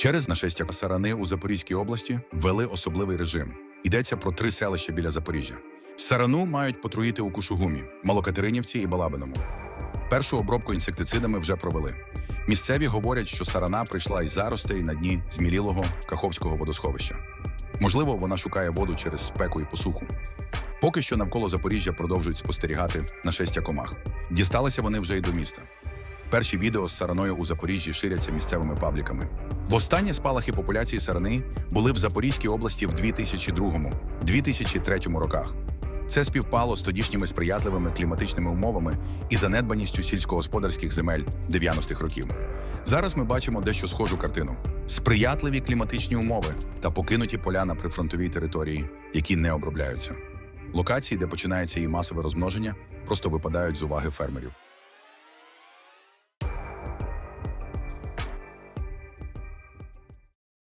Через нашестя сарани у Запорізькій області ввели особливий режим. Йдеться про три селища біля Запоріжжя. Сарану мають потруїти у Кушугумі, Малокатеринівці і Балабиному. Першу обробку інсектицидами вже провели. Місцеві говорять, що сарана прийшла із заростей на дні змілілого Каховського водосховища. Можливо, вона шукає воду через спеку і посуху. Поки що навколо Запоріжжя продовжують спостерігати нашестя комах. Дісталися вони вже й до міста. Перші відео з сараною у Запоріжжі ширяться місцевими пабліками. Востаннє спалахи популяції сарани були в Запорізькій області в 2002-2003 роках. Це співпало з тодішніми сприятливими кліматичними умовами і занедбаністю сільськогосподарських земель 90-х років. Зараз ми бачимо дещо схожу картину: сприятливі кліматичні умови та покинуті поля на прифронтовій території, які не обробляються. Локації, де починається її масове розмноження, просто випадають з уваги фермерів.